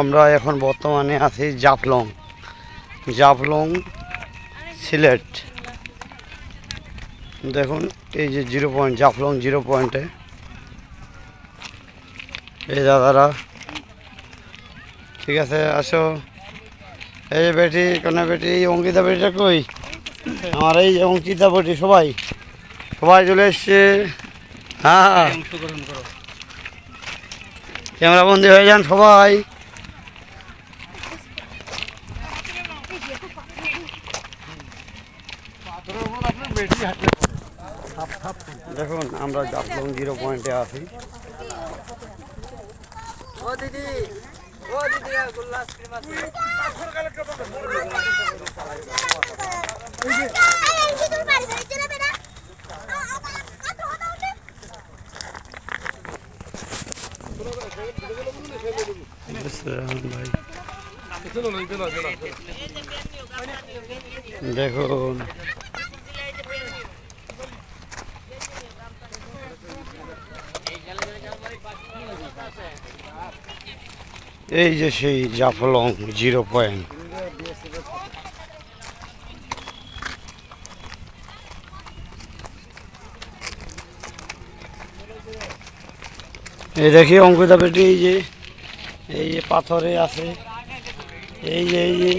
আমরা এখন বর্তমানে আছি জাফলং। জাফলং সিলেট। দেখুন, এই যে জিরো পয়েন্ট, জাফলং জিরো পয়েন্টে। এই দাদারা, ঠিক আছে, আসো। এই বেটি, কোনা বেটি অঙ্কিতা বেটিটা কই? আমার এই অঙ্কিতা বেটি, সবাই। সবাই চলে এসছে। হ্যাঁ। ক্যামেরা বন্দি হয়ে যান সবাই। দেখুন, আমরা জাফলং জিরো পয়েন্টে আছি। ও দিদি ও দিদি আইসক্রিম আছে দেখুন এই যে সেই জাফলং জিরো পয়েন্ট। এই দেখি অঙ্কিতা পেটি এই যে এই যে পাথরে আছে। এই যে এই যে।